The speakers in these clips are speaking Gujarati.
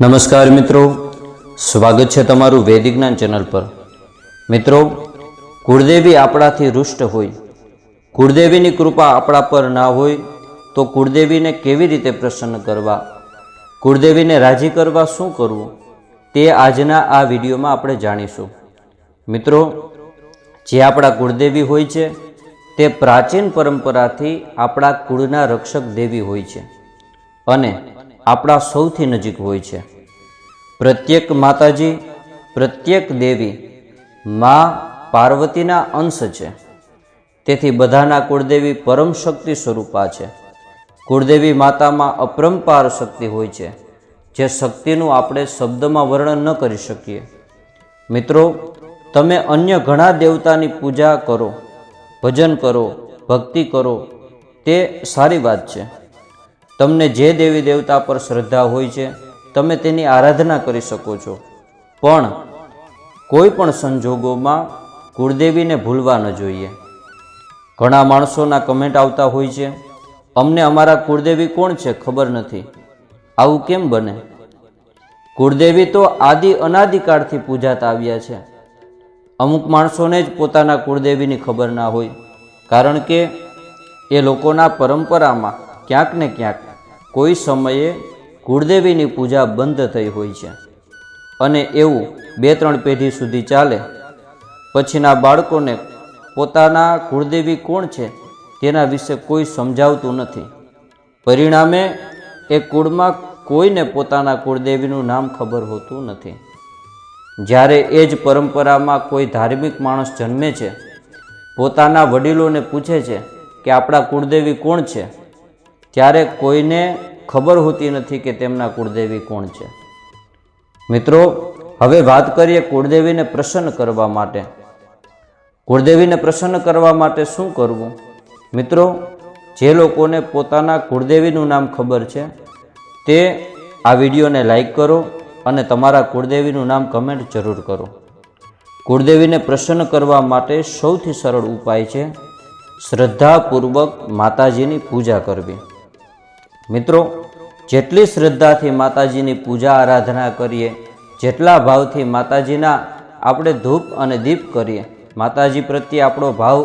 નમસ્કાર મિત્રો, સ્વાગત છે તમારું વૈદિક જ્ઞાન ચેનલ પર. મિત્રો, કુળદેવી આપણાથી રુષ્ટ હોય, કુળદેવીની કૃપા આપણા પર ના હોય, તો કુળદેવીને કેવી રીતે પ્રસન્ન કરવા, કુળદેવીને રાજી કરવા શું કરવું, તે આજના આ વિડીયોમાં આપણે જાણીશું. મિત્રો, જે આપણા કુળદેવી હોય છે, તે પ્રાચીન પરંપરાથી આપણા કુળના રક્ષક દેવી હોય છે. અને આપણા સૌથી નજીક હોય છે. પ્રત્યેક માતાજી, પ્રત્યેક દેવી મા પાર્વતીના અંશ છે. તેથી બધાના કુળદેવી પરમ શક્તિ સ્વરૂપા છે. કુળદેવી માતામાં અપરંપાર શક્તિ હોય છે, જે શક્તિનું આપણે શબ્દમાં વર્ણન ન કરી શકીએ. મિત્રો, તમે અન્ય ઘણા દેવતાની પૂજા કરો, ભજન કરો, ભક્તિ કરો, તે સારી વાત છે. તમને જે દેવી દેવતા પર શ્રદ્ધા હોય છે, તમે તેની આરાધના કરી શકો છો. પણ કોઈ પણ સંજોગોમાં કુળદેવીને ભૂલવા ન જોઈએ. ઘણા માણસોના કમેન્ટ આવતા હોય છે, અમને અમારા કુળદેવી કોણ છે ખબર નથી. આવું કેમ બને? કુળદેવી તો આદિ અનાદિકાળથી પૂજાતા આવ્યા છે. અમુક માણસોને જ પોતાના કુળદેવીની ખબર ના હોય, કારણ કે એ લોકોના પરંપરામાં ક્યાંક ને ક્યાંક કોઈ સમયે કુળદેવીની પૂજા બંધ થઈ હોય છે. અને એવું બે ત્રણ પેઢી સુધી ચાલે. પછીના બાળકોને પોતાના કુળદેવી કોણ છે તેના વિશે કોઈ સમજાવતું નથી. પરિણામે એ કુળમાં કોઈને પોતાના કુળદેવીનું નામ ખબર હોતું નથી. જ્યારે એ જ પરંપરામાં કોઈ ધાર્મિક માણસ જન્મે છે, પોતાના વડીલોને પૂછે છે કે આપણા કુળદેવી કોણ છે? ત્યારે કોઈને ખબર હોતી નથી કે તેમના કુળદેવી કોણ છે. મિત્રો, હવે વાત કરીએ કુળદેવીને પ્રસન્ન કરવા માટે. કુળદેવીને પ્રસન્ન કરવા માટે શું કરવું? મિત્રો, જે લોકોને પોતાના કુળદેવીનું નામ ખબર છે, તે આ વિડીયોને લાઈક કરો અને તમારા કુળદેવીનું નામ કમેન્ટ જરૂર કરો. કુળદેવીને પ્રસન્ન કરવા માટે સૌથી સરળ ઉપાય છે, શ્રદ્ધાપૂર્વક માતાજીની પૂજા કરવી. મિત્રો, જેટલી શ્રદ્ધાથી માતાજીની પૂજા આરાધના કરીએ, જેટલા ભાવથી માતાજીના આપણે ધૂપ અને દીપ કરીએ, માતાજી પ્રત્યે આપણો ભાવ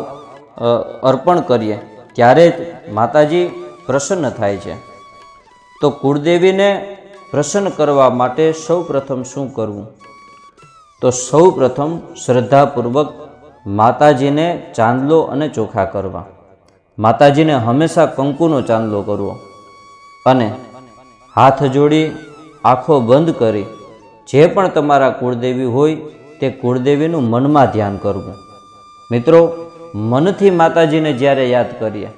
અર્પણ કરીએ, ત્યારે જ માતાજી પ્રસન્ન થાય છે. તો કુળદેવીને પ્રસન્ન કરવા માટે સૌ પ્રથમ શું કરવું? તો સૌ પ્રથમ શ્રદ્ધાપૂર્વક માતાજીને ચાંદલો અને ચોખા કરવા. માતાજીને હંમેશા કંકુનો ચાંદલો કરવો. અને હાથ જોડી આંખો બંધ કરી જે પણ તમારા કુળદેવી હોય તે કુળદેવીનું મનમાં ધ્યાન કરવું. મિત્રો, મનથી માતાજીને જ્યારે યાદ કરીએ,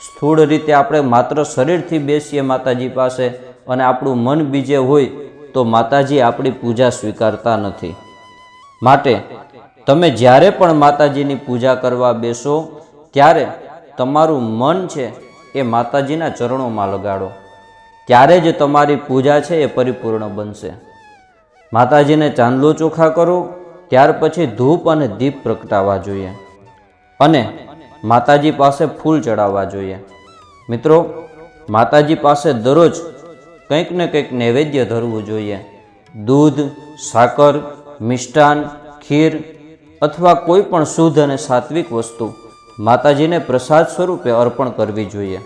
સ્થૂળ રીતે આપણે માત્ર શરીરથી બેસીએ માતાજી પાસે અને આપણું મન બીજે હોય તો માતાજી આપણી પૂજા સ્વીકારતા નથી. માટે તમે જ્યારે પણ માતાજીની પૂજા કરવા બેસો, ત્યારે તમારું મન છે એ માતાજીના ચરણોમાં લગાડો. ત્યારે જ તમારી પૂજા છે એ પરિપૂર્ણ બનશે. માતાજીને ચાંદલો ચોખા કરો, ત્યાર પછી ધૂપ અને દીપ પ્રગટાવવા જોઈએ. અને માતાજી પાસે ફૂલ ચડાવવા જોઈએ. મિત્રો, માતાજી પાસે દરરોજ કંઈક ને કંઈક નૈવેદ્ય ધરવું જોઈએ. દૂધ, સાકર, મિષ્ટાન, ખીર અથવા કોઈ પણ શુદ્ધ અને સાત્વિક વસ્તુ માતાજીને પ્રસાદ સ્વરૂપે અર્પણ કરવી જોઈએ.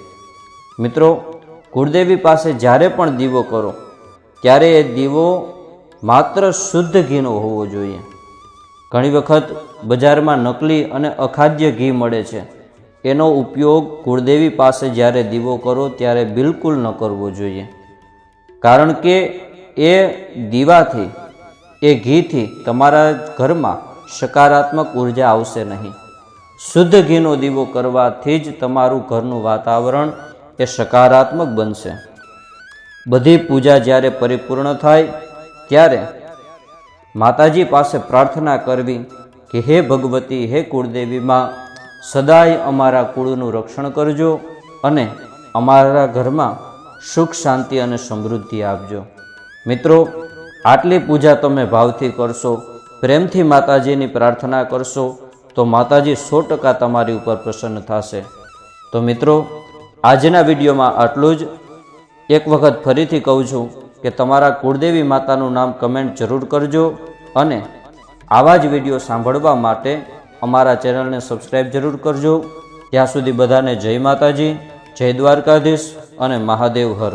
મિત્રો કુળદેવી પાસે જ્યારે પણ દીવો કરો, ત્યારે એ દીવો માત્ર શુદ્ધ ઘીનો હોવો જોઈએ. ઘણી વખત બજારમાં નકલી અને અખાદ્ય ઘી મળે છે. એનો ઉપયોગ કુળદેવી પાસે જ્યારે દીવો કરો, ત્યારે બિલકુલ ન કરવો જોઈએ. કારણ કે એ દીવાથી, એ ઘીથી તમારા ઘરમાં સકારાત્મક ઊર્જા આવશે નહીં. શુદ્ધ ઘીનો દીવો કરવાથી જ તમારું ઘરનું વાતાવરણ એ સકારાત્મક બનશે. બધી પૂજા જ્યારે પરિપૂર્ણ થાય, ત્યારે માતાજી પાસે પ્રાર્થના કરવી કે હે ભગવતી, હે કુળદેવીમાં સદાય અમારા કુળનું રક્ષણ કરજો અને અમારા ઘરમાં સુખ, શાંતિ અને સમૃદ્ધિ આપજો. મિત્રો, આટલી પૂજા તમે ભાવથી કરશો, પ્રેમથી માતાજીની પ્રાર્થના કરશો, તો માતાજી સો ટકા તમારી ઉપર પ્રસન્ન થશે. તો મિત્રો આજના વિડીયોમાં આટલું જ. એક વખત ફરીથી કહું છું કે તમારા કુળદેવી માતાનું નામ કમેન્ટ જરૂર કરજો અને આવા જ વીડિયો સાંભળવા માટે અમારા ચેનલને સબસ્ક્રાઈબ જરૂર કરજો. ત્યાં સુધી બધાને જય માતાજી, જય દ્વારકાધીશ અને મહાદેવ હર.